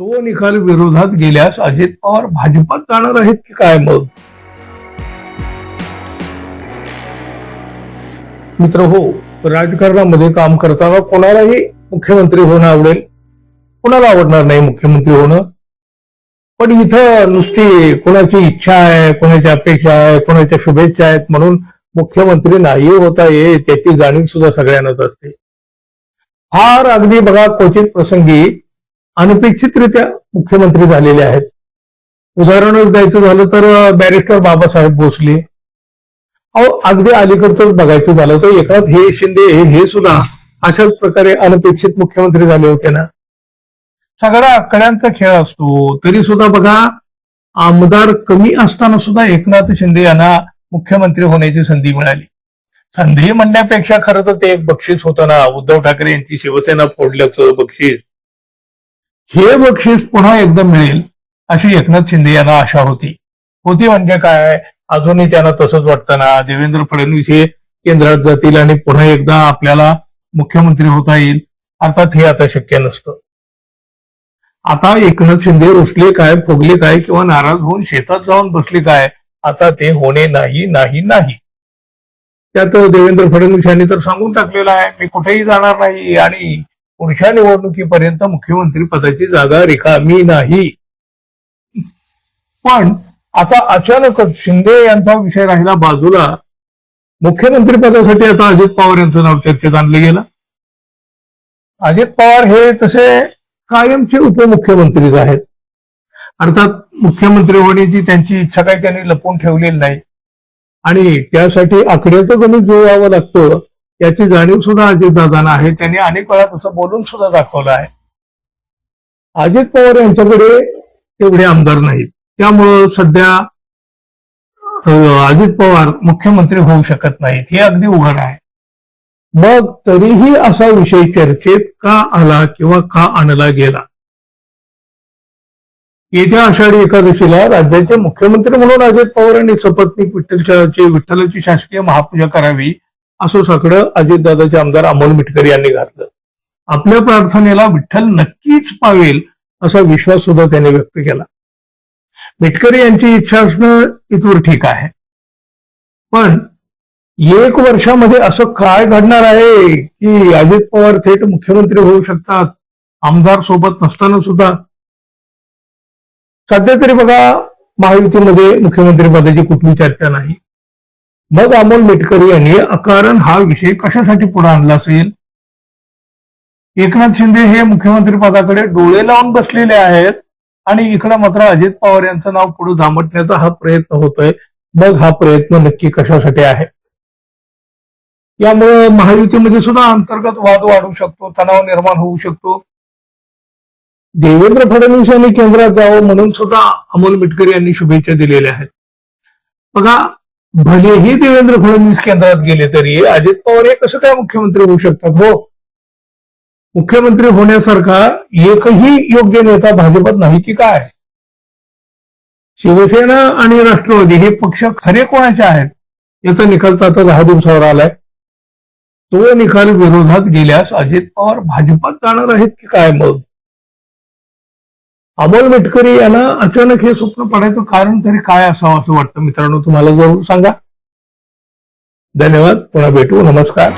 तो निकाल विरोधात गेल्यास अजित पवार भाजपात जाणार आहेत की काय मग? मित्र हो राजकारणामध्ये काम करताना कोणालाही मुख्यमंत्री होणं आवडेल कोणाला आवडणार नाही मुख्यमंत्री होणं. पण इथं नुसती कोणाची इच्छा आहे कोणाची अपेक्षा आहे कोणाच्या शुभेच्छा आहेत म्हणून मुख्यमंत्री नाही होता ये त्याची जाणीव सुद्धा सगळ्यांनाच असते. फार अगदी बघा क्वचित प्रसंगी अनपेक्षितरित्या मुख्यमंत्री झालेले आहेत. उदाहरण द्यायचं झालं तर बॅरिस्टर बाबासाहेब भोसले. अहो अगदी अलीकडचं बघायचं झालं तर एकनाथ हे शिंदे हे सुद्धा अशाच प्रकारे अनपेक्षित मुख्यमंत्री झाले होते ना. सगळा आकड्यांचा खेळ असतो. तरी सुद्धा बघा आमदार कमी असताना सुद्धा एकनाथ शिंदे यांना मुख्यमंत्री होण्याची संधी मिळाली. संधी म्हणण्यापेक्षा खरं तर ते एक बक्षीस होतं ना. उद्धव ठाकरे यांची शिवसेना फोडल्याचं बक्षीस. हे बक्षीस पुन्हा एकदा मिळेल अशी एकनाथ शिंदे यांना आशा होती. होती म्हणजे काय? अजूनही त्यांना तसंच वाटतं ना. देवेंद्र फडणवीस हे केंद्रात जातील आणि पुन्हा एकदा आपल्याला मुख्यमंत्री होता येईल. अर्थात हे आता शक्य नसतं. आता एकनाथ शिंदे रुसले काय फुगले काय किंवा नाराज होऊन शेतात जाऊन बसले काय आता ते होणे नाही नाही नाही. त्यात देवेंद्र फडणवीस यांनी तर सांगून टाकलेलं आहे मी कुठेही जाणार नाही आणि पुढच्या निवडणुकीपर्यंत मुख्यमंत्री पदाची जागा रिकामी नाही. पण आता अचानकच शिंदे यांचा विषय राहिला बाजूला. मुख्यमंत्री पदासाठी आता अजित पवार यांचं नाव चर्चेत आणलं गेलं. अजित पवार हे तसे कायमचे उपमुख्यमंत्रीच आहेत. अर्थात मुख्यमंत्री होण्याची त्यांची इच्छा काही त्यांनी लपवून ठेवलेली नाही. आणि त्यासाठी आकड्याचं गणित जुळवावं लागतं. याची जाणीव सुद्धा अजितदादांना आहे. त्यांनी अनेक वेळा तसं बोलून सुद्धा दाखवलं आहे. अजित पवार यांच्याकडे तेवढे आमदार नाहीत. त्यामुळं सध्या अजित पवार मुख्यमंत्री होऊ शकत नाहीत. हे अगदी उघड आहे. मग तरीही असा विषय चर्चेत का आला किंवा का आणला गेला? येत्या आषाढी एकादशीला राज्याचे मुख्यमंत्री म्हणून अजित पवार यांनी सपत्नीक विठ्ठलच्या विठ्ठलाची शासकीय महापूजा करावी असं सगळं अजितदादाचे आमदार अमोल मिटकर यांनी घातलं. आपल्या प्रार्थनेला विठ्ठल नक्कीच पावेल असा विश्वास सुद्धा त्यांनी व्यक्त केला. मिटकर यांची इच्छा असणं इथवर ठीक आहे. पण एक वर्षामध्ये असं काय घडणार आहे की अजित पवार थेट मुख्यमंत्री होऊ शकतात आमदार सोबत नसताना सुद्धा? सध्या तरी बघा महायुतीमध्ये मुख्यमंत्री पदाची कुठली चर्चा नाही. मग अमोल मिटकर यांनी अकारण हा विषय कशासाठी पुढे आणला असेल? एकनाथ शिंदे हे मुख्यमंत्री पदाकडे डोळे लावून बसलेले आहेत आणि इकडे मात्र अजित पवार यांचं नाव पुढे धामटण्याचा हा प्रयत्न होतोय. मग हा प्रयत्न नक्की कशासाठी आहे? यामुळे महायुतीमध्ये सुद्धा अंतर्गत वाद वाढू शकतो तणाव निर्माण होऊ शकतो. देवेंद्र फडणवीस यांनी केंद्रात जावं म्हणून सुद्धा अमोल मिटकर यांनी शुभेच्छा दिलेल्या आहेत. बघा भलेही देवेंद्र फडणवीस केंद्रात गेले तरी अजित पवार हे कसं काय मुख्यमंत्री होऊ शकतात? हो. मुख्यमंत्री होण्यासारखा एकही योग्य नेता भाजपात नाही की काय? शिवसेना आणि राष्ट्रवादी हे पक्ष खरे कोणाचे आहेत? याचा निकाल तर आता दहा दिवसावर आलाय. तो निकाल विरोधात गेल्यास अजित पवार भाजपात जाणार आहेत की काय मग? अमोल मिटकरी यांना अचानक हे स्वप्न पडायचं कारण तरी काय असावं असं वाटतं मित्रांनो तुम्हाला जरूर सांगा. धन्यवाद. पुन्हा भेटू. नमस्कार.